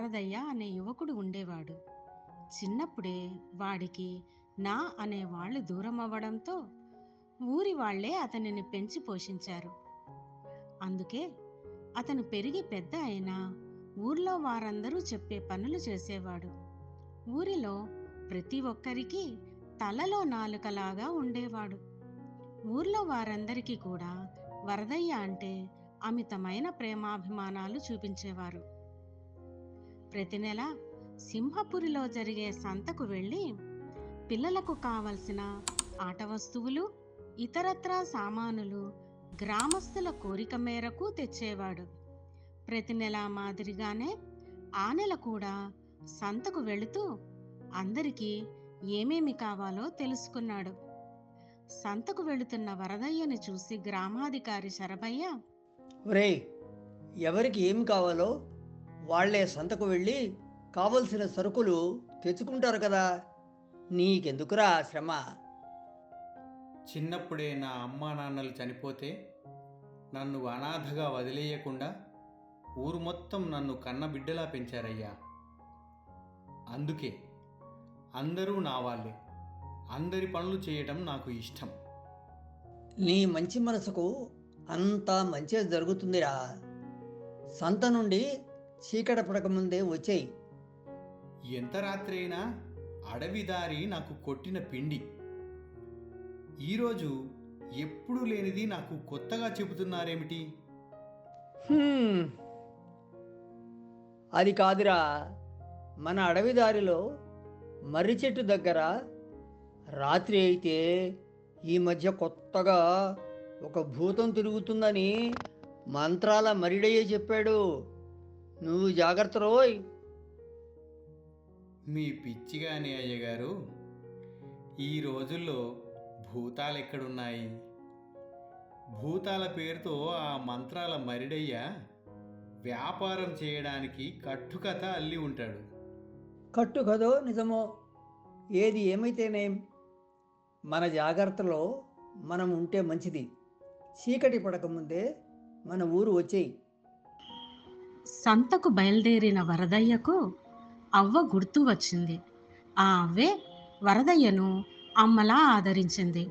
రామాపురంలో వరదయ్య అనే యువకుడు ఉండేవాడు. చిన్నప్పుడే వాడికి నా అనే వాళ్ళు దూరం అవ్వడంతో ఊరి వాళ్ళే అతనిని పెంచి పోషించారు. అందుకే అతను పెరిగి పెద్ద అయినా ఊర్లో వారందరూ చెప్పే పనులు చేసేవాడు. ఊరిలో ప్రతి ఒక్కరికి తలలో నాలుకలాగా ఉండేవాడు. ఊర్లో వారందరికీ కూడా వరదయ్య అంటే అమితమైన ప్రేమాభిమానాలు చూపించేవారు. ప్రతి నెల సింహపురిలో జరిగే సంతకు వెళ్ళి పిల్లలకు కావలసిన ఆట వస్తువులు ఇతరత్రా సామానులు గ్రామస్తుల కోరిక మేరకు తెచ్చేవాడు. ప్రతి నెల మాదిరిగానే ఆ నెల కూడా సంతకు వెళుతూ అందరికీ ఏమేమి కావాలో తెలుసుకున్నాడు. సంతకు వెళుతున్న వరదయ్యని చూసి గ్రామాధికారి శరభయ్య ఒరే ఎవరికి ఏం కావాలో వాళ్ళే సంతకు వెళ్ళి కావలసిన సరుకులు తెచ్చుకుంటారు కదా. నీకెందుకురా శ్రమ? చిన్నప్పుడే నా అమ్మా నాన్నలు చనిపోతే నన్ను అనాథగా వదిలేయకుండా ఊరు మొత్తం నన్ను కన్నబిడ్డలా పెంచారయ్యా. అందుకే అందరూ నా వాళ్ళే. అందరి పనులు చేయటం నాకు ఇష్టం. నీ మంచి మనసుకు అంతా మంచి జరుగుతుందిరా. సంత నుండి చీకట పడకముందే వచ్చేయి. ఎంత రాత్రి అయినా అడవి దారి నాకు కొట్టిన పిండి. ఈరోజు ఎప్పుడూ లేనిది నాకు కొత్తగా చెబుతున్నారేమిటి. అది కాదురా. మన అడవి దారిలో మర్రి చెట్టు దగ్గర రాత్రి అయితే ఈ మధ్య కొత్తగా ఒక భూతం తిరుగుతుందని మంత్రాల మరిడయ్య చెప్పాడు. నువ్వు జాగ్రత్త రోయ్. మీ పిచ్చిగానే అయ్యగారు ఈ రోజుల్లో భూతాలు ఎక్కడున్నాయి భూతాల పేరుతో ఆ మంత్రాల మరిడయ్య వ్యాపారం చేయడానికి కట్టుకథ అల్లి ఉంటాడు. కట్టు కదో నిజమో? ఏది ఏమైతేనేం? మన జాగ్రత్తలో మనం ఉంటే మంచిది. చీకటి పడకముందే మన ఊరు వచ్చేయి. సంతకు బయలుదేరిన వరదయ్యకు అవ్వ గుర్తు వచ్చింది. ఆ అవ్వే వరదయ్యను అమ్మలా ఆదరించింది.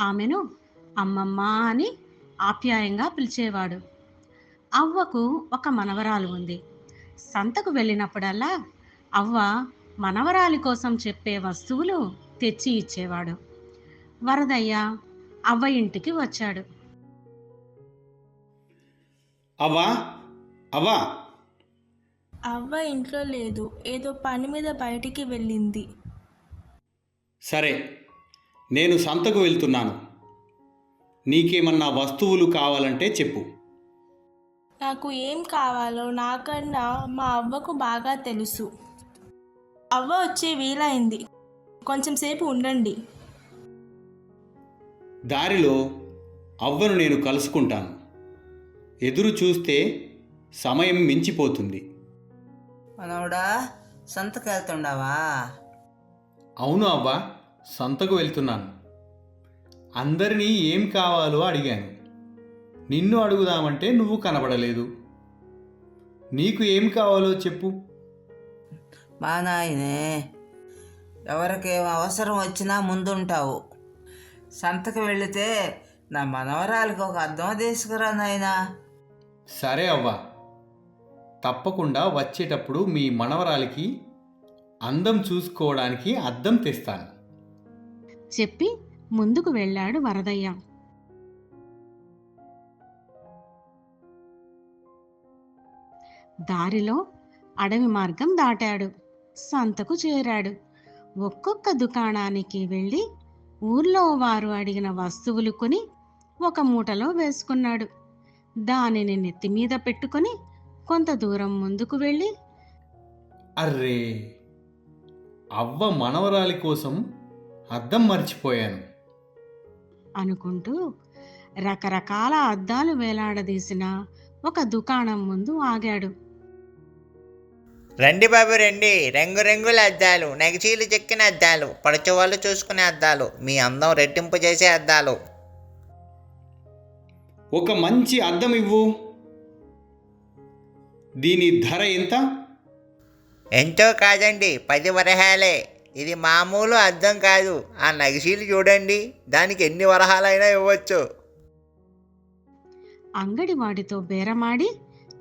ఆమెను అమ్మమ్మ అని ఆప్యాయంగా పిలిచేవాడు. అవ్వకు ఒక మనవరాలు ఉంది. సంతకు వెళ్ళినప్పుడల్లా అవ్వ మనవరాలి కోసం చెప్పే వస్తువులు తెచ్చి ఇచ్చేవాడు. వరదయ్య అవ్వ ఇంటికి వచ్చాడు. అవ్వ అవా అవ్వ ఇంట్లో లేదు. ఏదో పని మీద బయటికి వెళ్ళింది. సరే నేను సంతకు వెళ్తున్నాను. నీకేమన్నా వస్తువులు కావాలంటే చెప్పు. నాకు ఏం కావాలో నాకన్నా మా అవ్వకు బాగా తెలుసు. అవ్వ వచ్చే వీలైంది. కొంచెం సేపు ఉండండి. దారిలో అవ్వను నేను కలుసుకుంటాను. ఎదురు చూస్తే సమయం మించిపోతుంది. మనవడా సంతకు వెళ్తుండవా అవును అవ్వ సంతకు వెళ్తున్నాను. అందరినీ ఏం కావాలో అడిగాను. నిన్ను అడుగుదామంటే నువ్వు కనబడలేదు. నీకు ఏం కావాలో చెప్పు. మా నాయనే ఎవరికేం అవసరం వచ్చినా ముందుంటావు. సంతకు వెళితే నా మనవరాలికి ఒక అద్దం తీసుకురా నాయనా. సరే అవ్వ. తప్పకుండా వచ్చేటప్పుడు మీ మనవరాలికి అందం చూసుకోవడానికి అద్దం తెస్తాను. చెప్పి ముందుకు వెళ్ళాడు వరదయ్య. దారిలో అడవి మార్గం దాటాడు. సంతకు చేరాడు. ఒక్కొక్క దుకాణానికి వెళ్ళి ఊర్లో వారు అడిగిన వస్తువులు కొని ఒక మూటలో వేసుకున్నాడు. దానిని నెత్తి మీద పెట్టుకొని కొంత దూరం ముందుకు వెళ్ళి అర్రే అవ్వ మనవరాలి కోసం అద్దం మర్చిపోయాను. అనుకుంటూ రకరకాల అద్దాలు వేలాడదీసిన ఒక దుకాణం ముందు ఆగాడు. రండి బాబు రండి. రంగురంగుల అద్దాలు నెగచీలు చెక్కిన అద్దాలు పడుచువాళ్ళు చూసుకునే అద్దాలు మీ అందం రెట్టింపు చేసే అద్దాలు. ఒక మంచి అద్దం ఇవ్వు. దీని ధర ఎంత? ఎంతో కాదండి పది వరహాలే. ఇది మామూలు అద్దం కాదు. ఆ నగిశీలు చూడండి దానికి ఎన్ని వరహాలైనా ఇవ్వచ్చు. అంగడివాడితో బేరమాడి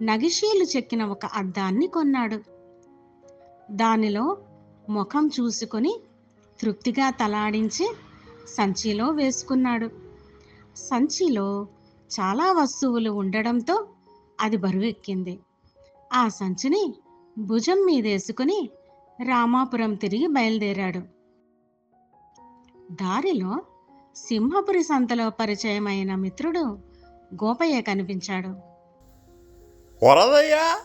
నగిషీలు చెక్కిన ఒక అద్దాన్ని కొన్నాడు. దానిలో ముఖం చూసుకొని తృప్తిగా తలాడించి సంచిలో వేసుకున్నాడు. సంచిలో చాలా వస్తువులు ఉండడంతో అది బరువెక్కింది. ఆ సంచిని భుజం మీదేసుకుని రామాపురం తిరిగి బయలుదేరాడు. దారిలో సింహపురి సంతలో పరిచయమైన మిత్రుడు గోపయ్య కనిపించాడు. వరదయ్యా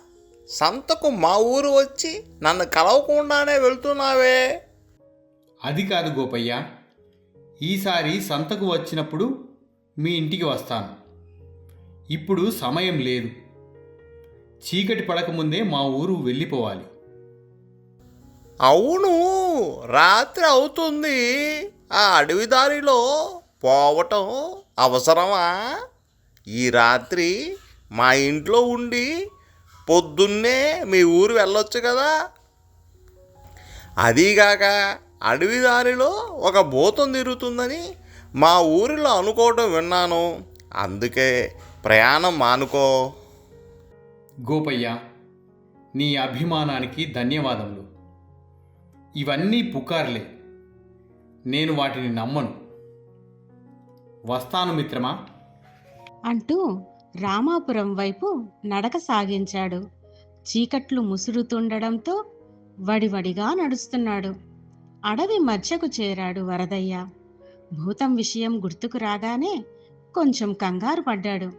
సంతకు మా ఊరు వచ్చి నన్ను కలవకుండానే వెళ్తున్నావే. అది కాదు గోపయ్య ఈసారి సంతకు వచ్చినప్పుడు మీ ఇంటికి వస్తాను. ఇప్పుడు సమయం లేదు. చీకటి పడకముందే మా ఊరు వెళ్ళిపోవాలి. అవును రాత్రి అవుతుంది. ఆ అడవి దారిలో పోవటం అవసరమా? ఈ రాత్రి మా ఇంట్లో ఉండి పొద్దున్నే మీ ఊరు వెళ్ళొచ్చు కదా? అదీగాక అడవి దారిలో ఒక భూతం తిరుగుతుందని మా ఊరిలో అనుకోవటం విన్నాను. అందుకే ప్రయాణం మానుకో. గోపయ్య నీ అభిమానానికి ధన్యవాదములు. ఇవన్నీ పుకార్లే. నేను వాటిని నమ్మను. వస్తాను మిత్రమా? అంటూ రామాపురం వైపు నడక సాగించాడు. చీకట్లు ముసురుతుండడంతో వడివడిగా నడుస్తున్నాడు. అడవి మధ్యకు చేరాడు వరదయ్య. భూతం విషయం గుర్తుకు రాగానే కొంచెం కంగారు పడ్డాడు.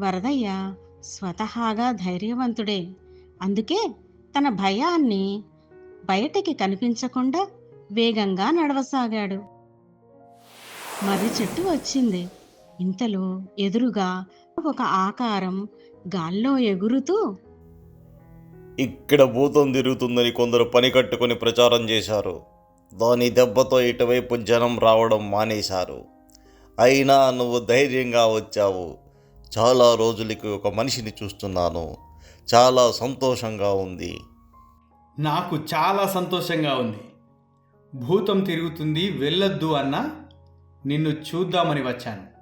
వరదయ్య స్వతహాగా ధైర్యవంతుడే. అందుకే తన భయాన్ని బయటికి కనిపించకుండా వేగంగా నడవసాగాడు. మర్రి చెట్టు వచ్చింది. ఇంతలో ఎదురుగా ఒక ఆకారం గాల్లో ఎగురుతూ ఇక్కడ భూతం తిరుగుతుందని కొందరు పని కట్టుకొని ప్రచారం చేశారు. దాని దెబ్బతో ఇటువైపు జనం రావడం మానేశారు. అయినా నువ్వు ధైర్యంగా వచ్చావు. చాలా రోజులకి ఒక మనిషిని చూస్తున్నాను. చాలా సంతోషంగా ఉంది. నాకు చాలా సంతోషంగా ఉంది. భూతం తిరుగుతుంది వెళ్ళొద్దు అన్నా నిన్ను చూద్దామని వచ్చాను.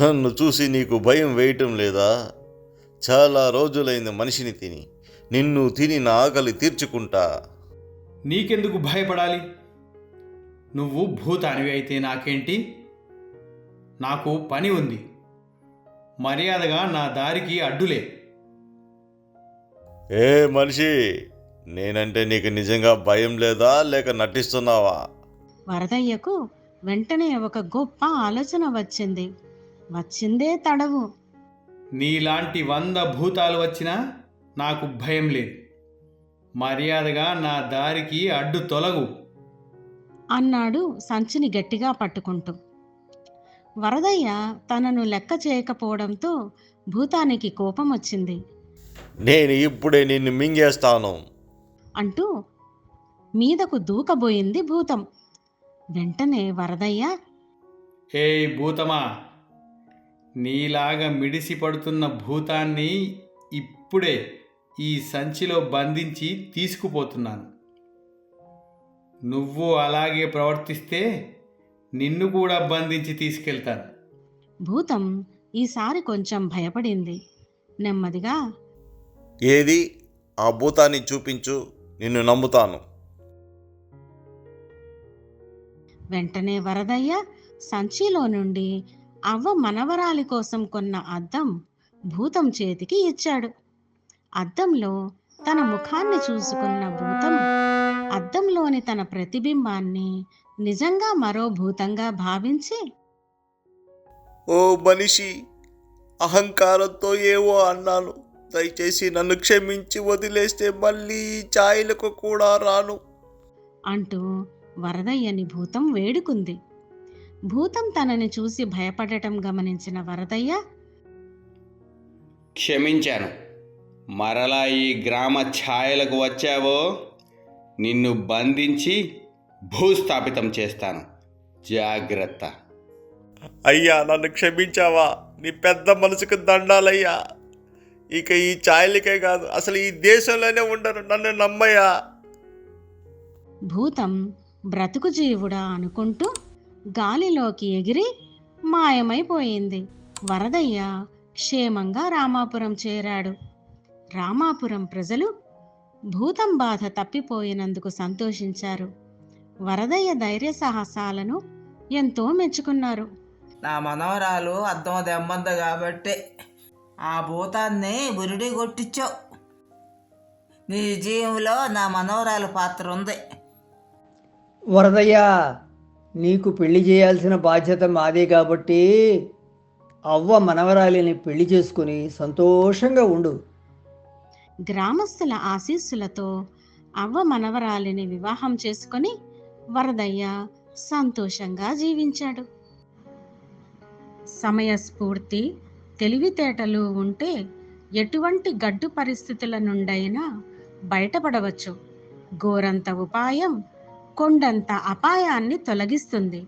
నన్ను చూసి నీకు భయం వేయటం లేదా? చాలా రోజులైంది మనిషిని తిని. నిన్ను తిని నా ఆకలి తీర్చుకుంటా. నీకెందుకు భయపడాలి? నువ్వు భూతానివి అయితే నాకేంటి? నాకు పని ఉంది. మర్యాదగా నా దారికి అడ్డులే. ఏ మనిషి నేనంటే నీకు నిజంగా భయం లేదా లేక నటిస్తున్నావా? వరదయ్యకు వెంటనే ఒక గొప్ప ఆలోచన వచ్చింది. వచ్చిందే తడవు. నీలాంటి వంద భూతాలు వచ్చినా నాకు భయం లేదు. మర్యాదగా నా దారికి అడ్డు తొలగు. అన్నాడు సంచిని గట్టిగా పట్టుకుంటూ. వరదయ్య తనను లెక్క చేయకపోవడంతో భూతానికి కోపం వచ్చింది. నేను ఇప్పుడే నిన్ను మింగేస్తాను. అంటూ మీదకు దూకబోయింది భూతం. వెంటనే వరదయ్య హే భూతమా నీలాగా మిడిసి పడుతున్న భూతాన్ని ఇప్పుడే ఈ సంచిలో బంధించి తీసుకుపోతున్నాను. నువ్వు అలాగే ప్రవర్తిస్తే నిన్ను కూడా బంధించి తీసుకెళ్తాను. భూతం ఈసారి కొంచెం భయపడింది. నెమ్మదిగా ఏది? ఆ భూతాన్ని చూపించు నిన్ను నమ్ముతాను. వెంటనే వరదయ్య సంచిలో నుండి అవ్వ మనవరాలి కోసం కొన్న అద్దం భూతం చేతికి ఇచ్చాడు. అద్దంలో తన ముఖాన్ని చూసుకున్న భూతం అద్దంలోని తన ప్రతిబింబాన్ని నిజంగా మరో భూతంగా భావించి? ఓ మనిషి అహంకారంతో ఏవో అన్నాను. దయచేసి నన్ను క్షమించి వదిలేస్తే మళ్ళీ ఈ ఛాయలకు కూడా రాను. అంటూ వరదయ్యని భూతం వేడుకుంది. భూతం తనని చూసి భయపడటం గమనించిన వరదయ్య క్షమించాను. మరలా ఈ గ్రామ ఛాయలకు వచ్చావో? నిన్ను బంధించి భూస్థాపితం చేస్తాను. జాగ్రత్త. అయ్యా నన్ను క్షమించావా? నీ పెద్ద మనసుకు దండాలయ్యా. ఇక ఈ ఛాయలకే కాదు అసలు ఈ దేశంలోనే ఉండరు నన్ను నమ్మయ్యా. భూతం బ్రతుకు జీవుడా అనుకుంటూ గాలిలోకి ఎగిరి మాయమైపోయింది. వరదయ్య క్షేమంగా రామాపురం చేరాడు. రామాపురం ప్రజలు భూతం బాధ తప్పిపోయినందుకు సంతోషించారు. వరదయ్య ధైర్య సాహసాలను ఎంతో మెచ్చుకున్నారు. నా మనవరాలు అద్దం దెమ్మంది కాబట్టి ఆ భూతాన్ని బురిడి కొట్టించావు. నీ జీవంలో నా మనవరాలు పాత్ర ఉంది. వరదయ్య నీకు పెళ్ళి చేయాల్సిన బాధ్యత మాదే కాబట్టి అవ్వ మనవరాలిని పెళ్ళి చేసుకుని సంతోషంగా ఉండు. గ్రామస్తుల ఆశీస్సులతో అవ్వ మనవరాలిని వివాహం చేసుకొని వరదయ్య సంతోషంగా జీవించాడు. సమయస్ఫూర్తి తెలివితేటలు ఉంటే ఎటువంటి గడ్డు పరిస్థితుల నుండైనా బయటపడవచ్చు. గోరంత ఉపాయం కొండంత అపాయాన్ని తొలగిస్తుంది.